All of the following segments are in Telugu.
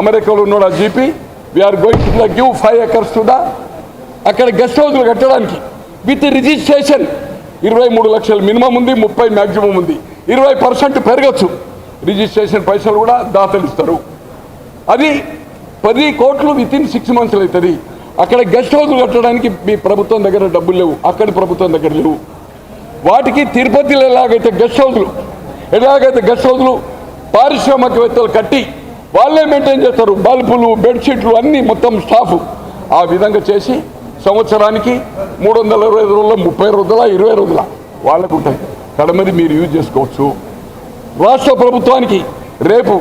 అమెరికాలో ఉన్నాడు ఆ GP. We're going to give five acres to the అక్కడ గెస్ట్ హౌస్లు కట్టడానికి. విత్ రిజిస్ట్రేషన్ ఇరవై మూడు లక్షలు మినిమం ఉంది ముప్పై మ్యాక్సిమం ఉంది. ఇరవై పర్సెంట్ పెరగచ్చు. రిజిస్ట్రేషన్ పైసలు కూడా దాతలు ఇస్తారు అది పది కోట్లు విత్ ఇన్ సిక్స్ మంత్స్లు అవుతుంది అక్కడ గెస్ట్ హౌస్లు కట్టడానికి మీ ప్రభుత్వం దగ్గర డబ్బులు లేవు. అక్కడి ప్రభుత్వం దగ్గర లేవు. వాటికి తిరుపతిలో ఎలాగైతే గెస్ట్ హౌస్లు ఎలాగైతే గెస్ట్ హౌస్లు పారిశ్రామికవేత్తలు కట్టి వాళ్ళే మెయింటైన్ చేస్తారు. బల్బులు బెడ్షీట్లు అన్నీ మొత్తం స్టాఫ్ ఆ విధంగా చేసి సంవత్సరానికి మూడు వందల ఇరవై ఐదు రోజుల ముప్పై రోజుల ఇరవై రోజుల వాళ్ళకు ఉంటాయి. కడమది మీరు యూజ్ చేసుకోవచ్చు. రాష్ట్ర ప్రభుత్వానికి రేపు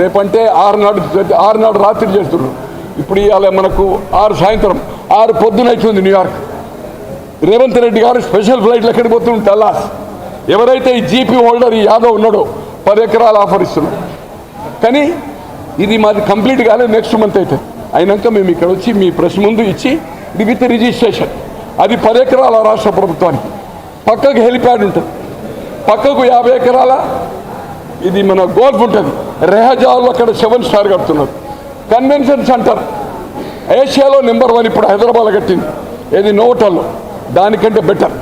రేపంటే ఆరునాడు ఆరునాడు ఆరు నాడు రాత్రి చేస్తున్నారు. ఇప్పుడు ఇవాళ మనకు ఆరు సాయంత్రం ఆరు పొద్దునైతుంది న్యూయార్క్ రేవంత్ రెడ్డి గారు స్పెషల్ ఫ్లైట్లు ఎక్కడికి పోతుంది టల్లాస్ ఎవరైతే ఈ జీపీ హోల్డర్ ఈ యాదవ్ ఉన్నాడో పది ఎకరాలు ఆఫర్ ఇస్తున్నాడు కానీ ఇది మాది కంప్లీట్ కాలేదు నెక్స్ట్ మంత్ అయితే. అయినాక మేము ఇక్కడ వచ్చి మీ ప్రెస్ ముందు ఇచ్చి ఇది విత్ రిజిస్ట్రేషన్ అది పది ఎకరాల రాష్ట్ర ప్రభుత్వానికి. పక్కకు హెలిప్యాడ్ ఉంటుంది. పక్కకు యాభై ఎకరాల ఇది మన గోల్ఫ్ ఉంటుంది. రెహజాల్లో అక్కడ సెవెన్ స్టార్ కడుతున్నారు. కన్వెన్షన్ సెంటర్ ఏషియాలో నెంబర్ వన్ ఇప్పుడు హైదరాబాద్ కట్టింది. ఏది? నోటల్లో దానికంటే బెటర్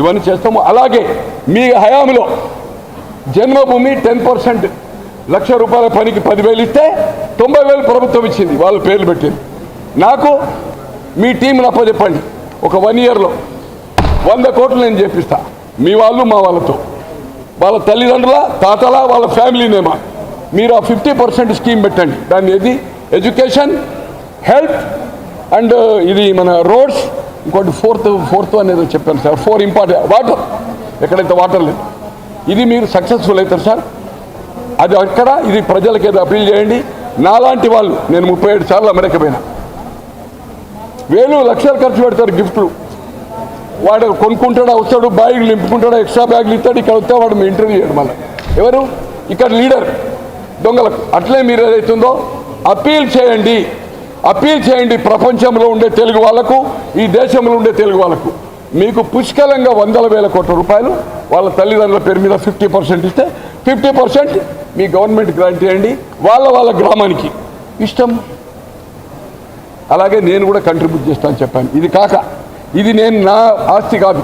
ఇవన్నీ చేస్తాము. అలాగే మీ హయాంలో జన్మభూమి టెన్ పర్సెంట్ లక్ష రూపాయల పనికి పదివేలు ఇస్తే తొంభై వేలు ప్రభుత్వం ఇచ్చింది వాళ్ళ పేర్లు పెట్టింది. నాకు మీ టీంని అప్పచెప్పండి. ఒక వన్ ఇయర్లో వంద కోట్లు నేను చేపిస్తా. మీ వాళ్ళు మా వాళ్ళతో. వాళ్ళ తల్లిదండ్రుల తాతల వాళ్ళ ఫ్యామిలీ నేమా. మీరు ఆ ఫిఫ్టీ పర్సెంట్ స్కీమ్ పెట్టండి. దాన్ని ఏది? ఎడ్యుకేషన్ హెల్త్ అండ్ ఇది మన రోడ్స్ ఇంకోటి ఫోర్త్ ఫోర్త్ అనేది చెప్పాను సార్. ఫోర్ ఇంపార్టెంట్ వాటర్ ఎక్కడైతే వాటర్ లేదు. ఇది మీరు సక్సెస్ఫుల్ అవుతారు సార్. అది అక్కడ ఇది ప్రజలకు ఏదో అప్పీల్ చేయండి. నాలాంటి వాళ్ళు నేను ముప్పై ఏడు సార్లు అమెరికా పోయినా. వేలు లక్షలు ఖర్చు పెడతారు గిఫ్ట్లు. వాడు కొనుక్కుంటాడు వస్తాడు బ్యాగులు నింపుకుంటాడా ఎక్స్ట్రా బ్యాగులు ఇస్తాడు ఇక్కడ వస్తే వాడు ఇంటర్వ్యూ చేయడం మళ్ళీ. ఎవరు? ఇక్కడ లీడర్ దొంగలకు. అట్లే మీరు ఏదైతుందో అప్పీల్ చేయండి. అప్పీల్ చేయండి ప్రపంచంలో ఉండే తెలుగు వాళ్ళకు ఈ దేశంలో ఉండే తెలుగు వాళ్ళకు. మీకు పుష్కలంగా వందల వేల కోట్ల రూపాయలు వాళ్ళ తల్లిదండ్రుల పేరు మీద ఫిఫ్టీ పర్సెంట్ ఇస్తే ఫిఫ్టీ పర్సెంట్ మీ గవర్నమెంట్ గ్రాంట్ చేయండి వాళ్ళ వాళ్ళ గ్రామానికి. ఇష్టం? అలాగే నేను కూడా కంట్రిబ్యూట్ చేస్తాను చెప్పాను. ఇది కాక ఇది నేను నా ఆస్తి కాదు.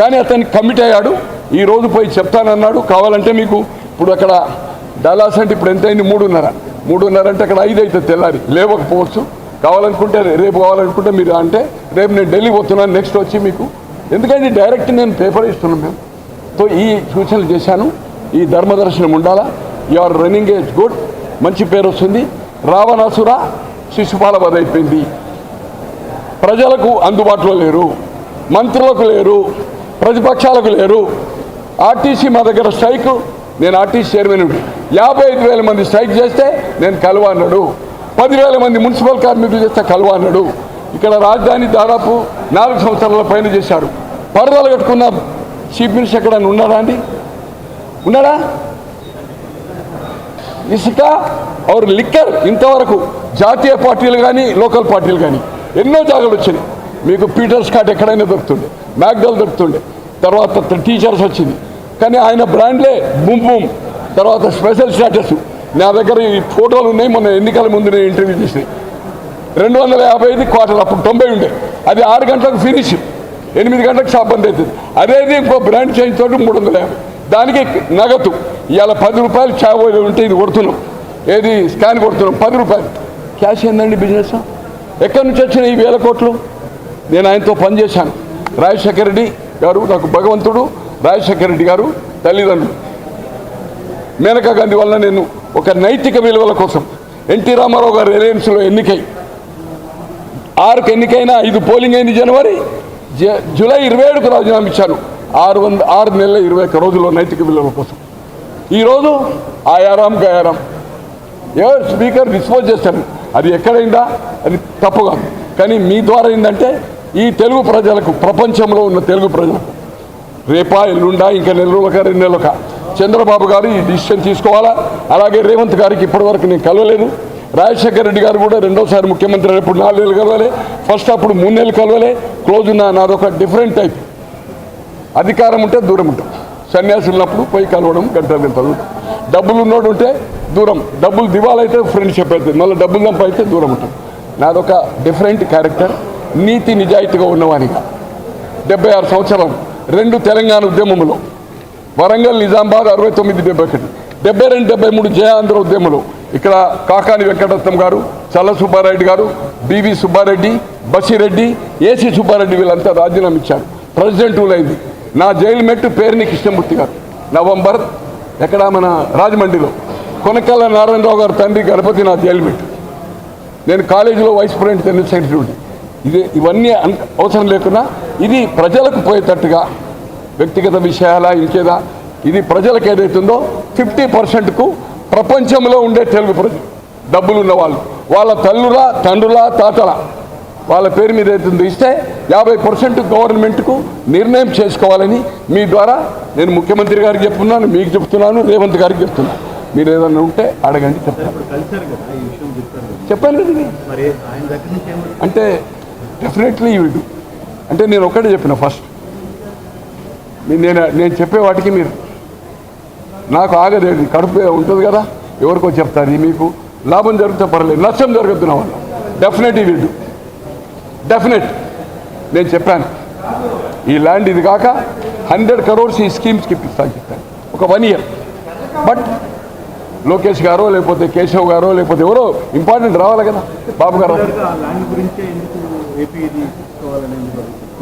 కానీ అతను కమిట్ అయ్యాడు. ఈ రోజు పోయి చెప్తానన్నాడు. కావాలంటే మీకు ఇప్పుడు అక్కడ డలాస్ అంటే ఇప్పుడు ఎంత అయింది మూడున్నర. మూడున్నర అంటే అక్కడ ఐదు అయితే తెల్లారి. లేవకపోవచ్చు. కావాలనుకుంటే రేపు కావాలనుకుంటే మీరు అంటే రేపు నేను ఢిల్లీ పోతున్నాను. నెక్స్ట్ వచ్చి మీకు. ఎందుకంటే డైరెక్ట్ నేను పేపర్ ఇస్తున్నాను మేము సో ఈ సూచనలు చేశాను. ఈ ధర్మదర్శనం ఉండాలా? You are running age good మంచి పేరు వస్తుంది. రావణాసుర శిశుపాల వధ అయిపోయింది. ప్రజలకు అందుబాటులో లేరు. మంత్రులకు లేరు. ప్రతిపక్షాలకు లేరు. ఆర్టీసీ మా దగ్గర స్ట్రైక్. నేను ఆర్టీసీ చైర్మన్ యాభై ఐదు వేల మంది స్ట్రైక్ చేస్తే నేను కలువ అన్నాడు. పదివేల మంది మున్సిపల్ కార్మికులు చేస్తే కలువ అన్నాడు. ఇక్కడ రాజధాని దాదాపు నాలుగు సంవత్సరాల పైన చేశారు. పరదాలు కట్టుకున్న చీఫ్ మినిస్టర్ ఎక్కడ ఉన్నారా అండి? ఉన్నాడా? ఇసుక ఆర్ లిక్కర్ ఇంతవరకు జాతీయ పార్టీలు కానీ లోకల్ పార్టీలు కానీ ఎన్నో జాగాలు వచ్చినాయి. మీకు పీటర్స్ కార్ట్ ఎక్కడైనా దొరుకుతుండే మ్యాగ్డల్ దొరుకుతుండే తర్వాత టీచర్స్ వచ్చింది. కానీ ఆయన బ్రాండ్లే బుమ్ బుమ్ తర్వాత స్పెషల్ స్టాటస్. నా దగ్గర ఈ ఫోటోలు ఉన్నాయి మొన్న ఎన్నికల ముందు నేను ఇంటర్వ్యూ చేసినాయి రెండు వందల యాభై ఐదు క్వార్టర్ అప్పుడు తొంభై ఉండే. అది ఆరు గంటలకు ఫినిష్ ఎనిమిది గంటలకు షాప్ బంద్ అవుతుంది. అదేది ఇంకో బ్రాండ్ చేంజ్ తోటి మూడు వందల యాభై. దానికి నగదు. ఇవాళ పది రూపాయలు చావోలు ఉంటే ఇది కొడుతున్నాం. ఏది? స్కాన్ కొడుతున్నాం. పది రూపాయలు. క్యాష్ ఏందండి బిజినెస్? ఎక్కడి నుంచి వచ్చిన ఈ వేల కోట్లు? నేను ఆయనతో పనిచేశాను రాజశేఖర రెడ్డి గారు నాకు భగవంతుడు రాజశేఖర రెడ్డి గారు తల్లిదండ్రులు. మేనకా గాంధీ వల్ల నేను ఒక నైతిక విలువల కోసం ఎన్టీ రామారావు గారు రిలయన్స్లో ఎన్నికై. ఆరుకు ఎన్నికైనా ఐదు పోలింగ్ అయింది జనవరి. జ- జూలై ఇరవై ఏడుకు రాజీనామా ఇచ్చాను ఆరు వంద ఆరు నెలల ఇరవై ఒక్క రోజుల్లో నైతిక విలువల కోసం. ఈరోజు ఆయారాం గయారాం. ఎవరు స్పీకర్ డిస్పోజ్ చేస్తారు అది ఎక్కడైందా? అది తప్పు కాదు. కానీ మీ ద్వారా ఏంటంటే ఈ తెలుగు ప్రజలకు ప్రపంచంలో ఉన్న తెలుగు ప్రజలకు రేపా ఎల్లుండా ఇంకా నెల రోజులక రెండు నెలలక చంద్రబాబు గారు ఈ డిసిషన్ తీసుకోవాలా? అలాగే రేవంత్ గారికి ఇప్పటివరకు నేను కలవలేదు. రాజశేఖర రెడ్డి గారు కూడా రెండోసారి ముఖ్యమంత్రి అయినప్పుడు నాలుగు నెలలు కలవలే. ఫస్ట్ అప్పుడు మూడు నెలలు కలవలే. క్లోజ్ ఉన్న నాదొక డిఫరెంట్ టైప్. అధికారం ఉంటే దూరం ఉంటాం. సన్యాసి ఉన్నప్పుడు పోయి కలవడం గంటలు గంటలు డబ్బులు ఉన్నోడు ఉంటే దూరం. డబ్బులు దివాలైతే ఫ్రెండ్షిప్ అవుతుంది మళ్ళీ డబ్బులు సంపాదిస్తే దూరం ఉంటుంది నాదొక డిఫరెంట్ క్యారెక్టర్ నీతి నిజాయితీగా ఉన్నవానిగా. డెబ్బై ఆరు సంవత్సరం రెండు తెలంగాణ ఉద్యమములో. వరంగల్ నిజామాబాద్ అరవై తొమ్మిది డెబ్బై ఒకటి. డెబ్బై రెండు డెబ్బై మూడు జయాంధ్ర ఉద్యమంలో ఇక్కడ కాకాని వెంకటరత్నం గారు చల్ల సుబ్బారెడ్డి గారు బివి సుబ్బారెడ్డి బసిరెడ్డి ఏసీ సుబ్బారెడ్డి వీళ్ళంతా రాజీనామా ఇచ్చారు. ప్రెసిడెంట్ రూల్ అయింది నా జైలు మెట్టు పేరుని కృష్ణమూర్తి గారు. నవంబర్ ఎక్కడ మన రాజమండ్రిలో. కొనకల్ల నారాయణరావు గారు తండ్రి గణపతి నా జైలు మెట్టు. నేను కాలేజీలో వైస్ ప్రెసిడెంట్ జనరల్ సెక్రటరీ ఇది ఇవన్నీ అన్- అవసరం లేకున్నా ఇది ప్రజలకు పోయేటట్టుగా వ్యక్తిగత విషయాల ఇంకేదా ఇది ప్రజలకు ఏదైతుందో ఫిఫ్టీ పర్సెంట్కు ప్రపంచంలో ఉండే తెలుగు ప్రజలు డబ్బులు ఉన్నవాళ్ళు వాళ్ళ తల్లుల తండ్రుల తాతల. వాళ్ళ పేరు మీద అవుతుందో ఇస్తే యాభై పర్సెంట్ గవర్నమెంట్కు నిర్ణయం చేసుకోవాలని మీ ద్వారా నేను ముఖ్యమంత్రి గారికి చెప్తున్నాను మీకు చెప్తున్నాను రేవంత్ గారికి చెప్తున్నాను. మీరు ఏదన్నా ఉంటే అడగండి చెప్తాను. చెప్పాను అంటే డెఫినెట్లీ యూ డూ అంటే నేను ఒకటే చెప్పిన ఫస్ట్ నేను నేను చెప్పే వాటికి మీరు. నాకు ఆగదేది కడుపు ఉంటుంది కదా ఎవరికో చెప్తారు మీకు. లాభం జరిగితే పర్లేదు నష్టం జరగద్దు నా వల్ల డెఫినెట్ యూ డూ డెఫినెట్ నేను చెప్పాను. ఈ ల్యాండ్ ఇది కాక హండ్రెడ్ కరోడ్స్ ఈ స్కీమ్స్కి ఇప్పిస్తాను చెప్పాను. ఒక వన్ ఇయర్ బట్ లోకేష్ గారో లేకపోతే కేశవ్ గారో లేకపోతే ఎవరో ఇంపార్టెంట్ రావాలి కదా. బాబు గారు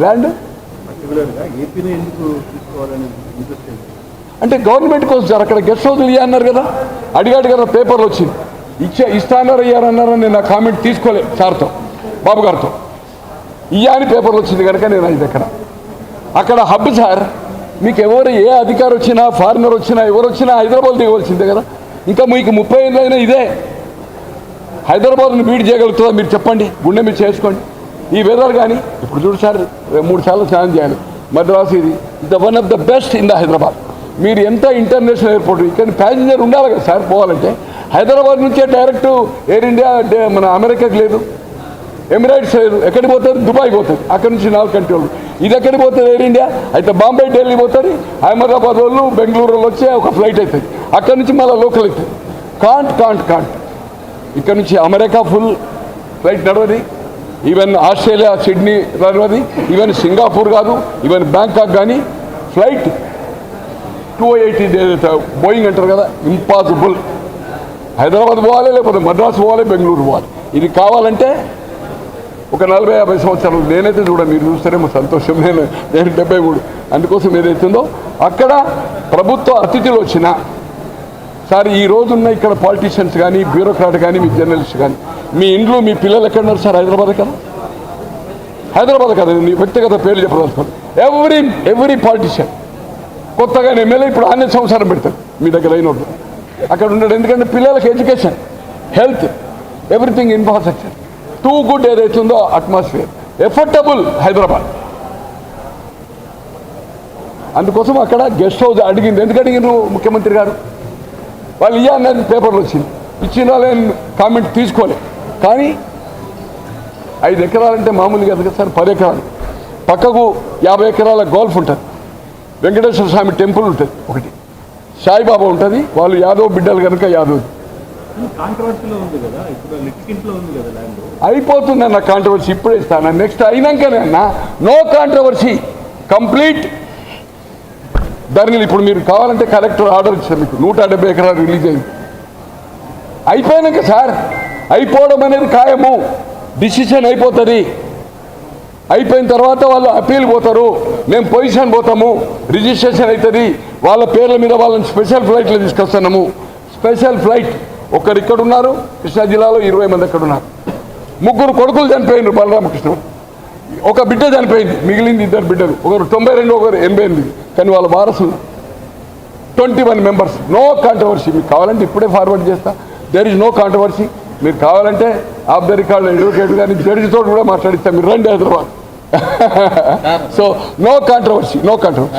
ల్యాండ్ అంటే గవర్నమెంట్ కోసం సార్ అక్కడ గెస్ట్ హౌస్లు ఇయ్య అన్నారు కదా. అడిగాడు కదా పేపర్లు వచ్చింది. ఇచ్చే ఇస్తాన్నారు ఇయ్యారన్నారని నేను ఆ కామెంట్ తీసుకోలే సార్తో బాబు గారితో. ఇయ్యాని పేపర్లు వచ్చింది కనుక నేను ఇది అక్కడ అక్కడ హబ్ సార్ మీకు ఎవరు ఏ అధికారి వచ్చినా ఫారినర్ వచ్చినా ఎవరు వచ్చినా హైదరాబాద్ దిగవలసిందే కదా. ఇంకా మీకు ముప్పై ఏళ్ళైనా ఇదే. హైదరాబాద్ను బీట్ చేయగలుగుతుందా మీరు చెప్పండి. గుండె మీరు చేసుకోండి ఈ వెదర్ కానీ ఇప్పుడు చూడు సార్ మూడు సార్లు స్నానం చేయాలి. మద్రాసు ఇది. The one of the best in the Hyderabad. మీరు ఎంత ఇంటర్నేషనల్ ఎయిర్పోర్ట్ ఇక్కడ ప్యాసింజర్ ఉండాలి కదా సార్ పోవాలంటే. హైదరాబాద్ నుంచే డైరెక్ట్ ఎయిర్ ఇండియా మన అమెరికాకి లేదు. ఎమిరేట్స్ eh, ఎక్కడికి పోతుంది దుబాయ్ పోతుంది అక్కడ నుంచి నాలుగు కంట్రీలు ఇది ఎక్కడికి పోతుంది ఎయిర్ ఇండియా అయితే బాంబే ఢిల్లీ పోతుంది అహ్మదాబాద్ వాళ్ళు బెంగళూరు వాళ్ళు వచ్చే ఒక ఫ్లైట్ అవుతుంది అక్కడి నుంచి మళ్ళీ లోకల్ అవుతుంది కాంట్ కాంట్ కాంట్. ఇక్కడ నుంచి అమెరికా ఫుల్ ఫ్లైట్ నడవది. ఈవెన్ ఆస్ట్రేలియా సిడ్నీ నడవది. ఈవెన్ సింగపూర్ కాదు ఈవెన్ బ్యాంకాక్ కానీ ఫ్లైట్ టూ ఎయిటీ బోయింగ్ అంటారు కదా ఇంపాసిబుల్ హైదరాబాద్ పోవాలి లేకపోతే మద్రాసు పోవాలి బెంగళూరు పోవాలి. ఇది కావాలంటే ఒక నలభై యాభై సంవత్సరాలు నేనైతే చూడ మీరు చూస్తేనేమో సంతోషం. నేను నేను డెబ్బై మూడు. అందుకోసం ఏదైతుందో అక్కడ ప్రభుత్వ అతిథులు వచ్చినా సార్ ఈ రోజున్న ఇక్కడ పాలిటీషియన్స్ కానీ బ్యూరోక్రాట్ కానీ మీ జర్నలిస్ట్ కానీ మీ ఇండ్లు మీ పిల్లలు ఎక్కడ ఉన్నారు సార్ హైదరాబాద్ కదా? హైదరాబాద్ కదా నీ వ్యక్తిగత పేర్లు చెప్పదలుచుకోండి ఎవ్రీ ఎవ్రీ పాలిటీషియన్. కొత్తగా ఎమ్మెల్యే ఇప్పుడు అన్ని సంవత్సరం పెడతారు మీ దగ్గర అయిన అక్కడ ఉండడు ఎందుకంటే పిల్లలకి education health everything infrastructure. Too good ఏదైతుందో అట్మాస్ఫియర్. ఎఫర్టబుల్ హైదరాబాద్ అందుకోసం అక్కడ గెస్ట్ హౌస్ అడిగింది. ఎందుకు అడిగినారు ముఖ్యమంత్రి గారు? వాళ్ళు ఇయ్య అన్నది పేపర్లు వచ్చింది. ఇచ్చిన వాళ్ళని కామెంట్ తీసుకోలే. కానీ ఐదు ఎకరాలంటే మామూలుగా కదా సార్ పది ఎకరాలు. పక్కకు యాభై ఎకరాల గోల్ఫ్ ఉంటుంది. వెంకటేశ్వర స్వామి టెంపుల్ ఉంటుంది ఒకటి. సాయిబాబా ఉంటుంది. వాళ్ళు యాదవ్ బిడ్డలు కనుక యాదవ్. అయిపోతుందన్న అయిపోతుంది అన్న కాంట్రవర్సీ ఇప్పుడే ఇస్తాను. నెక్స్ట్ అయినాకనే అన్న నో కాంట్రవర్సీ కంప్లీట్ ధరణిలు ఇప్పుడు మీరు కావాలంటే కలెక్టర్ ఆర్డర్ ఇచ్చారు మీకు. నూట డెబ్బై ఎకరాలు రిలీజ్ అయింది. అయిపోయినాక సార్ అయిపోవడం అనేది ఖాయము. డిసిషన్ అయిపోతుంది. అయిపోయిన తర్వాత వాళ్ళు అప్పీల్ పోతారు. మేము పొజిషన్ పోతాము. రిజిస్ట్రేషన్ అవుతుంది. వాళ్ళ పేర్ల మీద వాళ్ళని స్పెషల్ ఫ్లైట్లో తీసుకొస్తున్నాము. స్పెషల్ ఫ్లైట్ ఒక్కరు ఇక్కడ ఉన్నారు కృష్ణా జిల్లాలో ఇరవై మంది అక్కడ ఉన్నారు ముగ్గురు కొడుకులు చనిపోయినారు బలరామకృష్ణ. ఒక బిడ్డ చనిపోయింది మిగిలింది ఇద్దరు బిడ్డలు. ఒకరు తొంభై రెండు ఒకరు ఎనభై ఎనిమిది. కానీ వాళ్ళ వారసులు. Twenty one members no controversy మీకు కావాలంటే ఇప్పుడే ఫార్వర్డ్ చేస్తా. దెర్ ఇస్ నో కాంట్రవర్సీ మీరు కావాలంటే ఆఫ్ ద రికార్డ్ అడ్వకేట్ కానీ జడ్జితో కూడా మాట్లాడిస్తా. మీరు రండి Hyderabad. So no controversy no controversy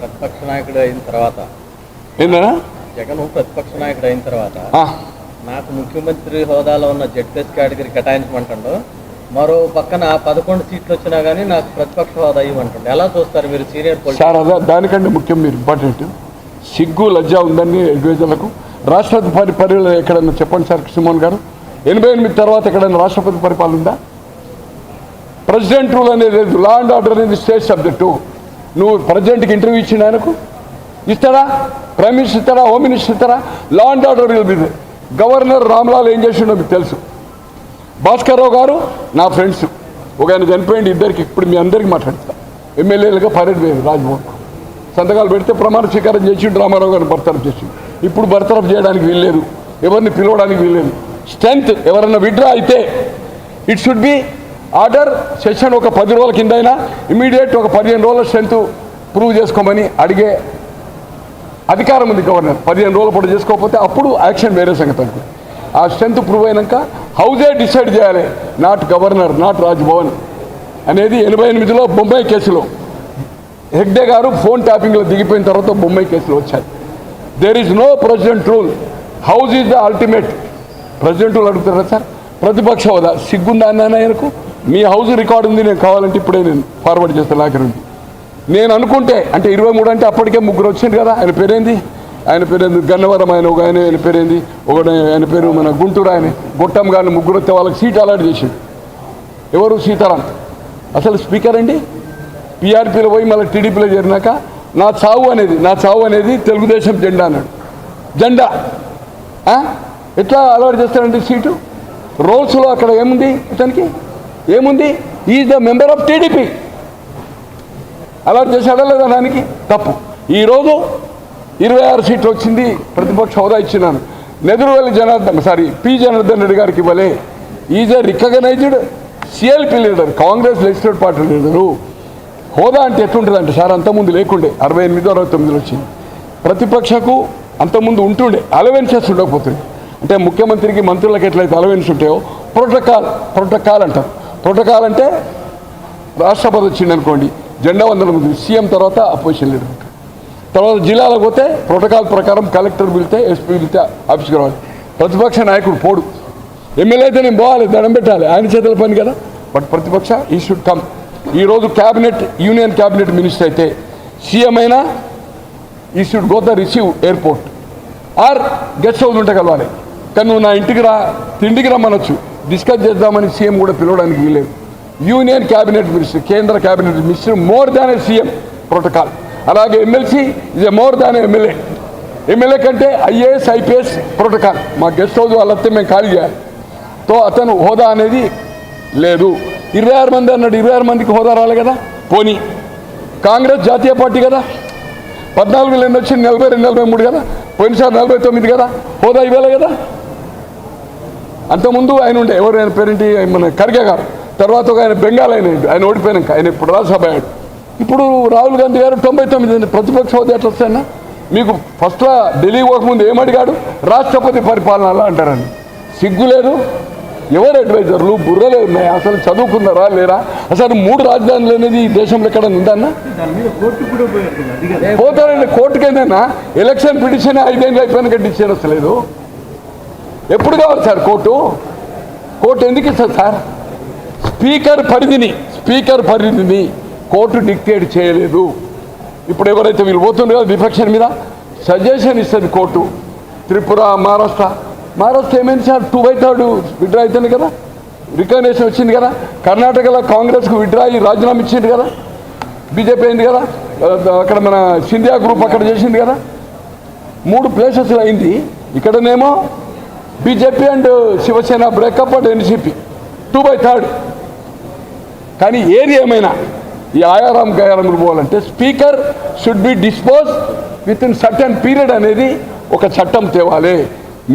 ప్రతిపక్ష నాయకుడు అయిన తర్వాత ఏంటన్నా జగన్ ప్రతిపక్ష నాయకుడు అయిన తర్వాత నాకు ముఖ్యమంత్రి హోదాలో ఉన్న జడ్పీఎస్ కేటగిరీ కేటాయించమంటుండో. మరో పక్కన పదకొండు సీట్లు వచ్చినా కానీ నాకు ప్రతిపక్ష హోదా ఇవ్వమంటుండే. ఎలా చూస్తారు మీరు సీనియర్ సార్ అదే దానికంటే ముఖ్యం మీరు ఇంపార్టెంట్. సిగ్గు లజ్జ ఉందని ఎగ్వేజర్లకు రాష్ట్రపతి పరి పరిపాలన ఎక్కడన్నా చెప్పండి సార్ సిమోన్ గారు. ఎనభై ఎనిమిది తర్వాత ఎక్కడైనా రాష్ట్రపతి పరిపాలన ఉందా? ప్రెసిడెంట్ రూల్ అనేది లేదు. లా అండ్ ఆర్డర్ అనేది స్టేట్ సబ్జెక్టు నువ్వు ప్రెసిడెంట్కి ఇంటర్వ్యూ ఇచ్చిన ఆయనకు? ఇస్తాడా? ప్రైమ్ మినిస్టర్ ఇస్తాడా? హోమ్ మినిస్టర్ ఇస్తాడా? Law and order will governor Ramlal ఏం చేసిండో మీకు తెలుసు. భాస్కర్రావు గారు నా ఫ్రెండ్స్ ఒక ఆయన చనిపోయింది ఇద్దరికి ఇప్పుడు మీ అందరికీ మాట్లాడతా. ఎమ్మెల్యేలుగా పర్యటన పోయింది రాజ్భవన్. సంతకాలు పెడితే ప్రమాణ స్వీకారం చేసిండు రామారావు గారిని బర్తరఫ్ చేసిండు. ఇప్పుడు బర్తరఫ్ చేయడానికి వీల్లేదు. ఎవరిని పిలవడానికి వీల్లేదు. స్ట్రెంత్ ఎవరైనా విడ్రా అయితే it should be order session ఒక పది రోజుల కింద అయినా ఇమీడియట్ ఒక పదిహేను రోజుల స్ట్రెంత్ ప్రూవ్ చేసుకోమని అడిగే అధికారం ఉంది గవర్నర్ పదిహేను రోజుల పాటు చేసుకోకపోతే అప్పుడు యాక్షన్ వేరే సంగతి అనుకో. ఆ స్ట్రెంత్ ప్రూవ్ అయినాక హౌజే డిసైడ్ చేయాలి? నాట్ గవర్నర్ నాట్ రాజ్భవన్ అనేది ఎనభై ఎనిమిదిలో బొంబాయి కేసులో. హెగ్డే గారు ఫోన్ ట్యాపింగ్లో దిగిపోయిన తర్వాత బొంబాయి కేసులు వచ్చాయి there is no president rule house is the ultimate president rule అడుగుతారా సార్? ప్రతిపక్ష హోదా. సిగ్గుందా అన్నాయనకు మీ హౌస్ రికార్డు ఉంది నేను కావాలంటే ఇప్పుడే నేను ఫార్వర్డ్ చేస్తాను నాకు నేను అనుకుంటే అంటే ఇరవై మూడు అంటే అప్పటికే ముగ్గురు వచ్చింది కదా ఆయన పేరేంది? ఆయన పేరేంది? గన్నవరం ఆయన ఒక ఆయన ఆయన పేరేంది? ఒక ఆయన పేరు మన గుంటూరు ఆయన. గొట్టం గారిని ముగ్గురు వస్తే వాళ్ళకి సీట్ అలాట్ చేసింది ఎవరు? సీతారాం. అసలు స్పీకర్ అండి పీఆర్పీలో పోయి మళ్ళీ టీడీపీలో చేరినాక నా చావు అనేది నా చావు అనేది తెలుగుదేశం జెండా అన్నాడు. జెండా. ఎట్లా అలవాటు చేస్తాడండి సీటు? రోల్స్లో అక్కడ ఏముంది ఇతనికి? ఏముంది? Is the member of TDP. అలవాటు చేశాడా లేదా దానికి? తప్పు. ఈరోజు ఇరవై ఆరు సీట్లు వచ్చింది ప్రతిపక్ష హోదా ఇచ్చినాను. నెదురువల్లి జనార్దన్ సారీ పి జనార్దన్ రెడ్డి గారికి ఇవ్వలే. Is a recognised CLP leader Congress legislative party leader హోదా అంటే ఎట్లుంటుంది అంటే సార్ అంతకుముందు లేకుండే అరవై ఎనిమిది అరవై తొమ్మిదిలో వచ్చింది. ప్రతిపక్షకు అంతకుముందు ఉంటుండే అలవెన్సెస్ ఉండకపోతుంది అంటే ముఖ్యమంత్రికి మంత్రులకు ఎట్లయితే అలవెన్స్ ఉంటాయో ప్రోటోకాల్ ప్రోటోకాల్ అంటారు. ప్రోటోకాల్ అంటే రాష్ట్రపతి వచ్చింది అనుకోండి జెండా వందనం సీఎం తర్వాత అపోజిషన్ లీడర్. తర్వాత జిల్లాలకు పోతే ప్రోటోకాల్ ప్రకారం కలెక్టర్ పిలితే ఎస్పీ పిలితే ఆఫీస్కి రావాలి. ప్రతిపక్ష నాయకుడు పోడు. ఎమ్మెల్యే అయితే నేను పోవాలి దండం పెట్టాలి. ఆయన చేతుల పని కదా. బట్ ప్రతిపక్ష ఈ షుడ్ కమ్ ఈరోజు క్యాబినెట్ యూనియన్ క్యాబినెట్ మినిస్టర్ అయితే సీఎం అయినా he should go the receive airport or guest house ఉంటే కలవాలి. కానీ నువ్వు నా ఇంటికి రా తిండికి రమ్మనొచ్చు. డిస్కస్ చేద్దామని సీఎం కూడా పిలవడానికి వీలేదు యూనియన్ క్యాబినెట్ మినిస్టర్ కేంద్ర cabinet minister more than a CM protocol. అలాగే MLC is a more than MLA. MLA కంటే ఐఏఎస్ ఐపీఎస్ ప్రోటోకాల్. మా గెస్ట్ హౌస్ వాళ్ళతో మేము ఖాళీ చేయాలి. తో అతను హోదా అనేది లేదు. ఇరవై ఆరు మంది అన్నాడు. ఇరవై ఆరు మందికి హోదా రాలే కదా? పోనీ. కాంగ్రెస్ జాతీయ పార్టీ కదా? పద్నాలుగు ఎన్ని వచ్చింది నలభై రెండు నలభై మూడు కదా? పోయినసారి నలభై తొమ్మిది కదా? హోదా ఇవ్వాలి కదా? అంతకుముందు ఆయన ఉండే. ఎవరు ఆయన పేరేంటి? మన ఖర్గే గారు. తర్వాత ఒక ఆయన బెంగాల్ ఆయన. ఆయన ఓడిపోయాక ఆయన ఇప్పుడు రాజ్యసభ అయ్యాడు. ఇప్పుడు రాహుల్ గాంధీ గారు తొంభై తొమ్మిది మంది ప్రతిపక్ష హోదా ఎట్లా వస్తాయన్నా మీకు ఫస్ట్లో ఢిల్లీ పోకముందు ఏమడిగాడు రాష్ట్రపతి పరిపాలన అలా అంటారని. సిగ్గు లేదు. ఎవరు అడ్వైజర్లు? బుర్రలే ఉన్నాయి. అసలు చదువుకున్నారా లేరా? అసలు మూడు రాజధానులు అనేది ఈ దేశంలో ఎక్కడ ఉందన్నా పోతారండి. కోర్టుకైనా ఎలక్షన్ పిటిషన్ ఐదేళ్ళు అయిపోయిన కట్టించారు అసలేదు ఎప్పుడు కావాలి సార్ కోర్టు? కోర్టు ఎందుకు ఇస్తుంది సార్? స్పీకర్ పరిధిని స్పీకర్ పరిధిని కోర్టు డిక్టేట్ చేయలేదు. ఇప్పుడు ఎవరైతే వీళ్ళు పోతుండ్రు కదా విపక్షం మీద సజెషన్ ఇస్తుంది కోర్టు. త్రిపుర మహారాష్ట్ర. మహారాష్ట్ర ఏమైంది sir? Two by third withdraw అవుతుంది కదా. రికగ్నేషన్ వచ్చింది కదా. కర్ణాటకలో కాంగ్రెస్కు విడ్రా అయ్యి రాజీనామా ఇచ్చింది కదా. బీజేపీ అయింది కదా. అక్కడ మన సింధియా గ్రూప్ అక్కడ చేసింది కదా. మూడు ప్లేసెస్ అయింది. ఇక్కడనేమో BJP and Shiv Sena breakup and NCP two by third కానీ ఏది ఏమైనా ఈ ఆయారాం గయారాంలు పోవాలంటే speaker should be dispose within certain period అనేది ఒక చట్టం తేవాలి.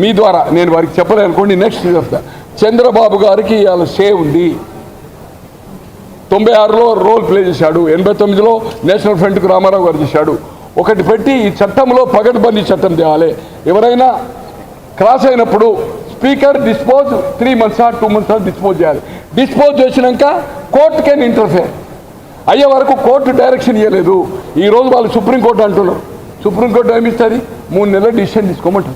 మీ ద్వారా నేను వారికి చెప్పలేనుకోండి నెక్స్ట్ చెప్తా చంద్రబాబు గారికి ఇవాళ సే ఉంది. తొంభై ఆరులో రోల్ ప్లే చేశాడు. ఎనభై తొమ్మిదిలో నేషనల్ ఫ్రంట్కు రామారావు గారు చేశాడు. ఒకటి పెట్టి ఈ చట్టంలో పగడ్బందీ చట్టం తేవాలి. ఎవరైనా క్రాస్ అయినప్పుడు speaker dispose three months two months dispose చేయాలి. డిస్పోజ్ చేసినాక కోర్టు కెన్ ఇంటర్ఫేర్ అయ్యే వరకు కోర్టు డైరెక్షన్ ఇవ్వలేదు ఈరోజు వాళ్ళు సుప్రీంకోర్టు అంటున్నారు. సుప్రీంకోర్టు ఏమిస్తుంది మూడు నెలల డిసిషన్ తీసుకోమంటారు.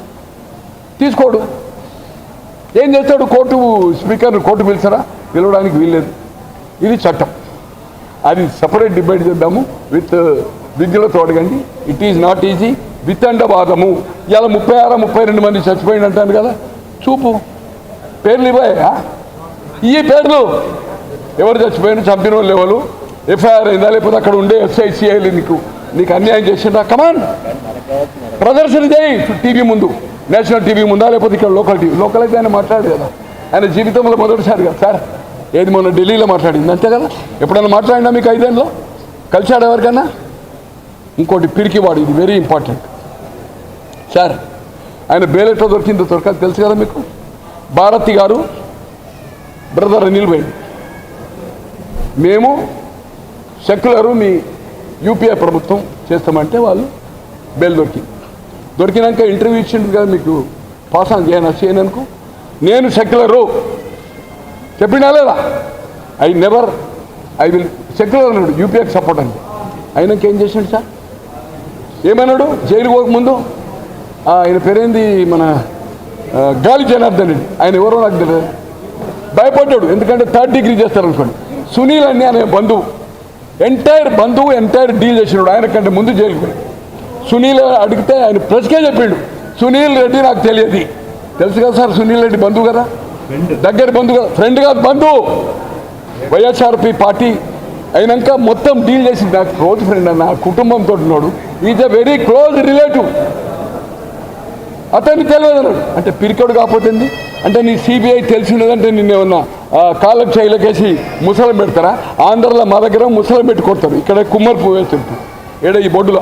తీసుకోడు. ఏం చేస్తాడు? కోర్టు స్పీకర్ కోర్టు పిలిచారా పిలవడానికి వీల్లేదు. ఇది చట్టం. అది సపరేట్ డిబేట్ చేద్దాము. విత్ uh, విద్యులతో అడగండి ఇట్ ఈజ్ నాట్ ఈజీ వితండవాదము. ఇలా ముప్పై ఆరు ముప్పై రెండు మంది చచ్చిపోయింది అంటాను కదా. చూపు. పేర్లు ఇవ్వయా? ఈ పేర్లు. ఎవరు చచ్చిపోయిన చంపిన వాళ్ళు ఎవరు? ఎఫ్ఐఆర్ అయిందా? లేకపోతే అక్కడ ఉండే ఎస్ఐసిఐలు నీకు నీకు అన్యాయం చేసిందా కమాన్ ప్రదర్శన చేయి. టీవీ ముందు. నేషనల్ టీవీ ముందా? లేకపోతే ఇక్కడ లోకల్ టీవీ? లోకల్ అయితే ఆయన మాట్లాడు కదా. ఆయన జీవితంలో మొదటిసారి కదా. సార్ ఏది మొన్న ఢిల్లీలో మాట్లాడింది? అంతే కదా? ఎప్పుడైనా మాట్లాడినా మీకు ఐదేళ్ళలో కలిశాడు ఎవరికన్నా? ఇంకోటి పిరికివాడు. ఇది వెరీ ఇంపార్టెంట్ సార్ ఆయన బెయిల్ ఎట్లా దొరికిందో దొరకదు తెలుసు కదా మీకు? భారతి గారు బ్రదర్ అనిల్ పోయింది మేము సెక్యులరు మీ యూపీఐ ప్రభుత్వం చేస్తామంటే వాళ్ళు బెయిల్ దొరికింది. దొరికినాక ఇంటర్వ్యూ ఇచ్చిండు కదా మీకు పాస్ ఆన్ చేయను చేయననుకో? నేను సెక్యులరు చెప్పినా లేదా? I never I will secular అన్నాడు యూపీఐకి సపోర్ట్ అంటే. అయినాక ఏం చేసిండు సార్? ఏమన్నాడు? జైలు పోకముందు ఆయన పేరేంది? మన గాలి జనార్దన్ రెడ్డి. ఆయన ఎవరో నాకు తెలియదు భయపడ్డాడు. ఎందుకంటే థర్డ్ డిగ్రీ చేస్తారు అనుకోండి సునీల్ అని అనే బంధువు ఎంటైర్ బంధువు ఎంటైర్ డీల్ చేసినాడు. ఆయన కంటే ముందు జైలుకు పోయి సునీల్ అడిగితే ఆయన ప్రెస్కే చెప్పిండు. సునీల్ రెడ్డి నాకు తెలియదు. తెలుసు కదా సార్ సునీల్ రెడ్డి బంధువు కదా? దగ్గర బంధువు కదా? ఫ్రెండ్ కాదు బంధువు. వైఎస్ఆర్పి పార్టీ అయినాక మొత్తం డీల్ చేసి నాకు క్లోజ్ ఫ్రెండ్ అన్న. కుటుంబంతో ఉన్నాడు. Is a very close relative అతన్ని తెలియదు అంటే పిరికడు కాకపోతుంది అంటే నీ సిబిఐ తెలిసినదంటే నిన్ను ఏమన్నా ఆ, కాళ్ళకు చేయలకేసి ముసలం పెడతారా? ఆంధ్రలో మా దగ్గర ముసలం పెట్టి కొడతారు. ఇక్కడ కుమ్మరి పువ్వు వేసి ఏడ ఈ బొడ్డులో?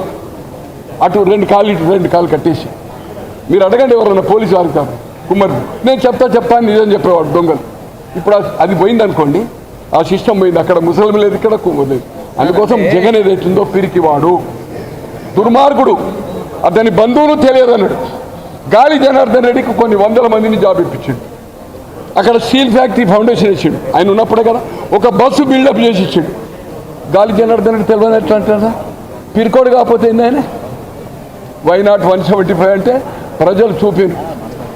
అటు రెండు కాళ్ళు ఇటు రెండు కాళ్ళు కట్టేసి. మీరు అడగండి ఎవరన్నా పోలీసు వారికి కాదు. కుమ్మరి నేను చెప్తా చెప్తా నిజం చెప్పేవాడు దొంగలు. ఇప్పుడు అది పోయింది అనుకోండి. ఆ సిస్టమ్ పోయింది. అక్కడ ముసలం లేదు ఇక్కడ కుమ్మరి లేదు. అందుకోసం జగన్ ఏదైతుందో పిరికివాడు. దుర్మార్గుడు. అతని బంధువులు తెలియదు అన్నాడు గాలి జనార్దన్ రెడ్డికి కొన్ని వందల మందిని జాబ్ ఇప్పించాడు. అక్కడ స్టీల్ ఫ్యాక్టరీ ఫౌండేషన్ ఇచ్చాడు. ఆయన ఉన్నప్పుడే కదా ఒక బస్సు బిల్డప్ చేసి ఇచ్చాడు. గాలి జనార్దన్ రెడ్డి తెలియదు ఎట్లా అంటారా? పిరికోడు కాకపోతే ఏంది ఆయన? Why not one seventy five అంటే ప్రజలు చూపారు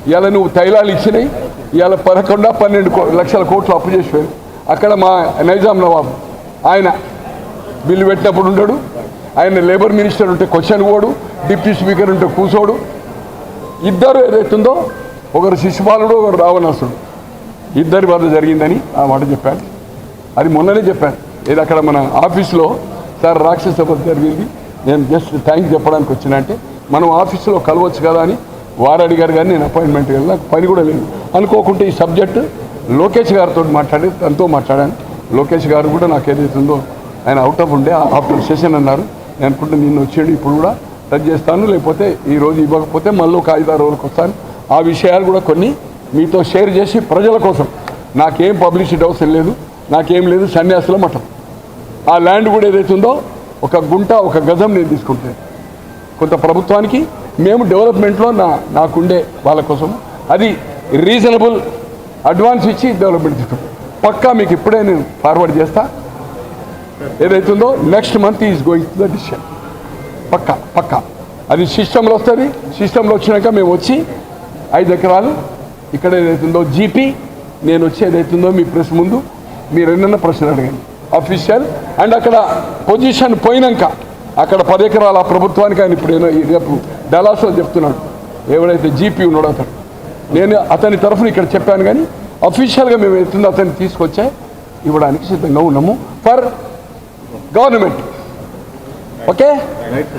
ఇలా నువ్వు తైలాలు ఇచ్చినాయి. ఇవాళ పదకొండు పన్నెండు కో- లక్షల కోట్లు అప్పు చేసిపోయారు. అక్కడ మా నైజాం నవాబు ఆయన బిల్లు పెట్టినప్పుడు ఉండడు. ఆయన లేబర్ మినిస్టర్ ఉంటే క్వశ్చన్ పోడు. డిప్యూటీ స్పీకర్ ఉంటే కూర్చోడు ఇద్దరు ఏదైతుందో ఒకరు శిశుపాలుడు ఒకరు రావణాసుడు. ఇద్దరి వల్ల జరిగిందని ఆ మాట చెప్పాను అది మొన్ననే చెప్పాను ఇది అక్కడ మన ఆఫీస్లో సార్ రాక్షస వద్ద జరిగింది. నేను జస్ట్ థ్యాంక్స్ చెప్పడానికి వచ్చిన అంటే మనం ఆఫీసులో కలవచ్చు కదా అని వారు అడిగారు కానీ నేను అపాయింట్మెంట్ వెళ్ళి నాకు పని కూడా లేదు. అనుకోకుంటే ఈ సబ్జెక్టు లోకేష్ గారితో మాట్లాడి తనతో మాట్లాడాను. లోకేష్ గారు కూడా నాకు ఏదైతుందో ఆయన అవుట్ ఆఫ్ ఉండే ఆఫ్టర్ సెషన్ అన్నారు. నేను అనుకుంటే నిన్న వచ్చాడు ఇప్పుడు కూడా రద్దు చేస్తాను లేకపోతే ఈ రోజు ఇవ్వకపోతే మళ్ళీ ఒక ఐదు రోజులకు వస్తాను. ఆ విషయాలు కూడా కొన్ని మీతో షేర్ చేసి ప్రజల కోసం. నాకేం పబ్లిసిటీ అవసరం లేదు నాకేం లేదు సన్యాసుల మఠం. ఆ ల్యాండ్ కూడా ఏదైతే ఉందో ఒక గుంట ఒక గజం నేను తీసుకుంటాను. కొంత ప్రభుత్వానికి మేము డెవలప్మెంట్లో నా నాకుండే వాళ్ళ కోసం. అది రీజనబుల్ అడ్వాన్స్ ఇచ్చి డెవలప్మెంట్ తీసుకుంటాం. పక్కా మీకు ఇప్పుడే నేను ఫార్వర్డ్ చేస్తా. ఏదైతుందో next month is going to the decision. పక్కా పక్కా. అది సిస్టంలో వస్తుంది. సిస్టంలో వచ్చినాక మేము వచ్చి ఐదు ఎకరాలు ఇక్కడ ఏదైతుందో జీపీ నేను వచ్చి ఏదైతుందో మీ ప్రెస్ ముందు మీరు ఎన్నెన్న ప్రశ్నలు అడగండి. అఫీషియల్ అండ్ అక్కడ పొజిషన్ పోయినాక అక్కడ పది ఎకరాల ప్రభుత్వానికి ఆయన ఇప్పుడు ఏదో- రేపు డలాస్లో చెప్తున్నాడు. ఎవడైతే జీపీ ఉన్నాడో అతను నేను అతని తరఫున ఇక్కడ చెప్పాను కానీ అఫీషియల్గా మేము ఎత్తుందో అతన్ని తీసుకొచ్చే ఇవ్వడానికి సిద్ధంగా ఉన్నాము. For government okay right